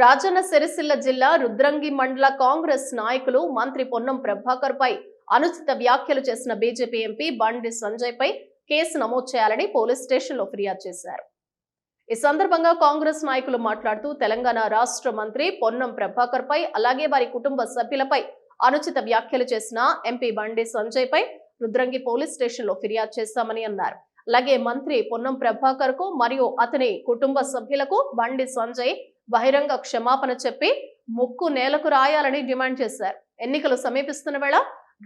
రాజన్న సిరిసిల్ల జిల్లా రుద్రంగి మండల కాంగ్రెస్ నాయకులు మంత్రి పొన్నం ప్రభాకర్ పై అనుచిత వ్యాఖ్యలు చేసిన బీజేపీ ఎంపీ బండి సంజయ్ పై కేసు నమోదు చేయాలని పోలీస్ స్టేషన్లో ఫిర్యాదు చేశారు. ఈ సందర్భంగా కాంగ్రెస్ నాయకులు మాట్లాడుతూ తెలంగాణ రాష్ట్ర మంత్రి పొన్నం ప్రభాకర్ పై అలాగే వారి కుటుంబ సభ్యులపై అనుచిత వ్యాఖ్యలు చేసిన ఎంపీ బండి సంజయ్ పై రుద్రంగి పోలీస్ స్టేషన్లో ఫిర్యాదు చేశామని అన్నారు. అలాగే మంత్రి పొన్నం ప్రభాకర్కు మరియు అతని కుటుంబ సభ్యులకు బండి సంజయ్ బహిరంగ క్షమాపణ చెప్పి ముక్కు నేలకు రాయాలని డిమాండ్ చేశారు. ఎన్నికలు సమీపిస్తున్న వేళ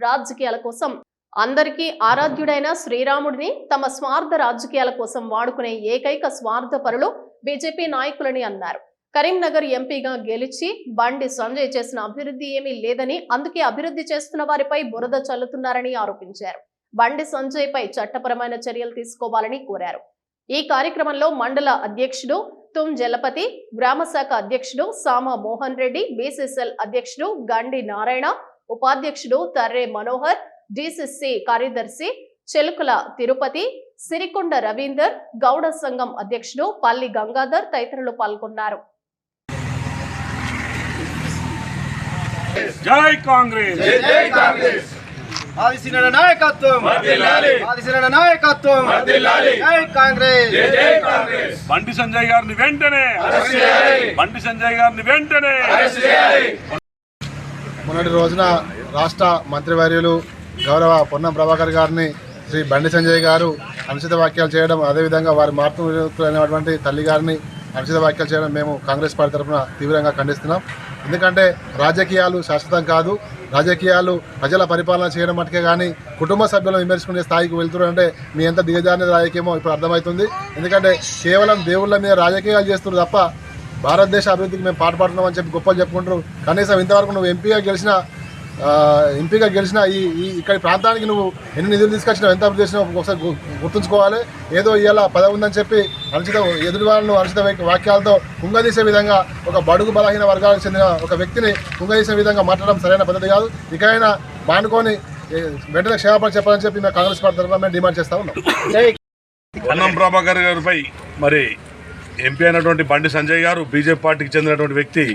రాజకీయాల కోసం అందరికీ ఆరాధ్యుడైన శ్రీరాముడిని తమ స్వార్థ రాజకీయాల కోసం వాడుకునే ఏకైక స్వార్థ పరులు బీజేపీ నాయకులని అన్నారు. కరీంనగర్ ఎంపీగా గెలిచి బండి సంజయ్ చేసిన అభివృద్ధి ఏమీ లేదని అందుకే అభివృద్ధి చేస్తున్న వారిపై బురద చల్లుతున్నారని ఆరోపించారు. బండి సంజయ్ పై చట్టపరమైన చర్యలు తీసుకోవాలని కోరారు. ఈ కార్యక్రమంలో మండల అధ్యక్షుడు తుమ్ జలపతి గ్రామ శాఖ అధ్యక్షుడు సామ మోహన్ రెడ్డి బీసీసీఎల్ అధ్యక్షుడు గండి నారాయణ ఉపాధ్యక్షుడు తర్రే మనోహర్ డిసిసి కార్యదర్శి చెలుకల తిరుపతి సిరికొండ రవీందర్ గౌడ సంఘం అధ్యక్షుడు పల్లి గంగాధర్ తదితరులు పాల్గొన్నారు. జై కాంగ్రెస్! జై కాంగ్రెస్! ఆదిశీనుల నాయకత్వం. ఆదిశీనుల నాయకత్వం. జై కాంగ్రెస్. జై జై కాంగ్రెస్. బండి సంజయ్ గారిని వెంటనే. బండి సంజయ్ గారిని వెంటనే. మొన్నటి రోజున రాష్ట్ర మంత్రివర్యులు గౌరవ పొన్నం ప్రభాకర్ గారిని శ్రీ బండి సంజయ్ గారు అనుచిత వ్యాఖ్యలు చేయడం అదేవిధంగా వారి మార్పులైనటువంటి తల్లి గారిని అనుచిత వ్యాఖ్యలు చేయడం మేము కాంగ్రెస్ పార్టీ తరఫున తీవ్రంగా ఖండిస్తున్నాం. ఎందుకంటే రాజకీయాలు శాశ్వతం కాదు. రాజకీయాలు ప్రజల పరిపాలన చేయడం మటుకే కానీ కుటుంబ సభ్యులను విమర్శించుకునే స్థాయికి వెళ్తున్నారు అంటే మీ ఎంత దిగజారిన రాజకీయమో ఇప్పుడు అర్థమవుతుంది. ఎందుకంటే కేవలం దేవుళ్ళ మీద రాజకీయాలు చేస్తున్నారు తప్ప భారతదేశ అభివృద్ధికి మేము పాటుపడుతున్నాం అని చెప్పి గొప్పలు చెప్పుకుంటారు. కనీసం ఇంతవరకు నువ్వు ఎంపీగా గెలిచిన ఎంపీగా గెలిచిన ఈ ఈ ఇక్కడి ప్రాంతానికి నువ్వు ఎన్ని నిధులు తీసుకొచ్చినావు ఎంత అభివృద్ధి చేసినావు ఒకసారి గు- గుర్తుంచుకోవాలి. ఏదో ఇవాళ పదవి ఉందని చెప్పి అనుచిత ఎదుటి వాళ్ళను అనుచిత వాక్యాలతో కుంగదీసే విధంగా ఒక బడుగు బలహీన వర్గాలకు చెందిన ఒక వ్యక్తిని కుంగదీసే విధంగా మాట్లాడడం సరైన పద్ధతి కాదు. ఇకైనా మానుకొని వెంటనే క్షమాపణ చెప్పాలని చెప్పి మేము కాంగ్రెస్ పార్టీ తరఫున మేము డిమాండ్ చేస్తా ఉన్నాం. ప్రభాకర్ గారిపై మరి ఎంపీ అయినటువంటి బండి సంజయ్ గారు బీజేపీ పార్టీకి చెందినటువంటి వ్యక్తి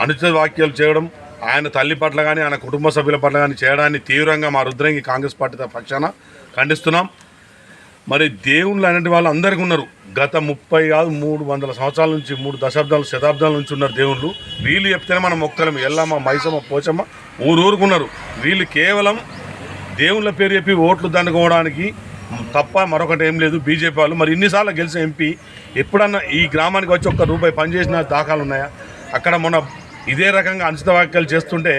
అనుచిత వ్యాఖ్యలు చేయడం ఆయన తల్లి పట్ల కానీ ఆయన కుటుంబ సభ్యుల పట్ల కానీ చేయడాన్ని తీవ్రంగా మా రుద్రంగి కాంగ్రెస్ పార్టీ పక్షాన ఖండిస్తున్నాం. మరి దేవుళ్ళు అనేటి వాళ్ళు అందరికీ ఉన్నారు. గత ముప్పై కాదు మూడు వందల సంవత్సరాల నుంచి మూడు దశాబ్దాలు శతాబ్దాల నుంచి ఉన్నారు దేవుళ్ళు. వీళ్ళు చెప్తేనే మనం మొక్కలం ఎల్లమ్మ మైసమ్మ పోచమ్మ ఊరు వీళ్ళు కేవలం దేవుళ్ళ పేరు చెప్పి ఓట్లు దండుకోవడానికి తప్ప మరొకటి ఏం లేదు. బీజేపీ వాళ్ళు మరి ఇన్నిసార్లు గెలిచిన ఎంపీ ఎప్పుడన్నా ఈ గ్రామానికి వచ్చి ఒక్క రూపాయి పనిచేసిన దాఖలు ఉన్నాయా? అక్కడ మొన్న ఇదే రకంగా అనుచిత వ్యాఖ్యలు చేస్తుంటే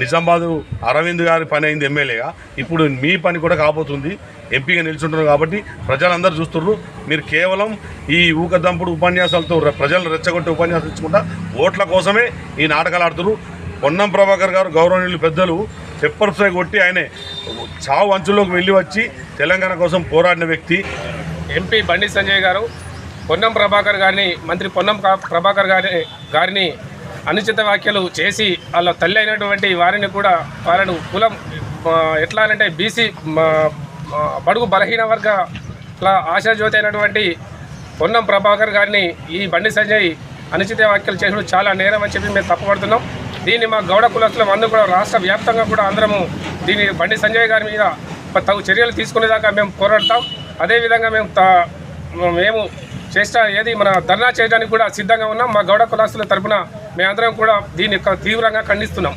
నిజామాబాదు అరవింద్ గారి పని అయింది ఎమ్మెల్యేగా. ఇప్పుడు మీ పని కూడా కాబోతుంది. ఎంపీగా నిల్చుంటున్నారు కాబట్టి ప్రజలందరూ చూస్తున్నారు మీరు కేవలం ఈ ఊకదంపుడు ఉపన్యాసాలతో ప్రజలను రెచ్చగొట్టే ఉపన్యాసాలు ఇచ్చుకుంటా ఓట్ల కోసమే ఈ నాటకాలు ఆడుతున్నారు పొన్నం ప్రభాకర్ గారు గౌరవనీయులు పెద్దలు పెప్పర్ ఫ్రై కొట్టి ఆయనే చావు అంచుల్లోకి వెళ్ళి వచ్చి తెలంగాణ కోసం పోరాడిన వ్యక్తి. ఎంపీ బండి సంజయ్ గారు పొన్నం ప్రభాకర్ గారిని మంత్రి పొన్నం ప్రభాకర్ గారి గారిని అనుచిత వ్యాఖ్యలు చేసి వాళ్ళ తల్లి అయినటువంటి వారిని కూడా వాళ్ళను కులం ఎట్లా అంటే బీసీ బడుగు బలహీన వర్గ ఆశాజ్యోతి అయినటువంటి పొన్నం ప్రభాకర్ గారిని ఈ బండి సంజయ్ అనుచిత వ్యాఖ్యలు చేయడం చాలా నేరం అని చెప్పి మేము తప్పుపడుతున్నాం. దీన్ని మా గౌడ కులస్తులం అందరూ కూడా రాష్ట్ర వ్యాప్తంగా కూడా అందరము దీన్ని బండి సంజయ్ గారి మీద తగు చర్యలు తీసుకునేదాకా మేము పోరాడతాం. అదేవిధంగా మేము త- మేము చేసిన ఏది మన ధర్నా చేయడానికి కూడా సిద్ధంగా ఉన్నాం. మా గౌడ కులాస్తుల తరపున మేమందరం కూడా దీన్ని తీవ్రంగా ఖండిస్తున్నాం.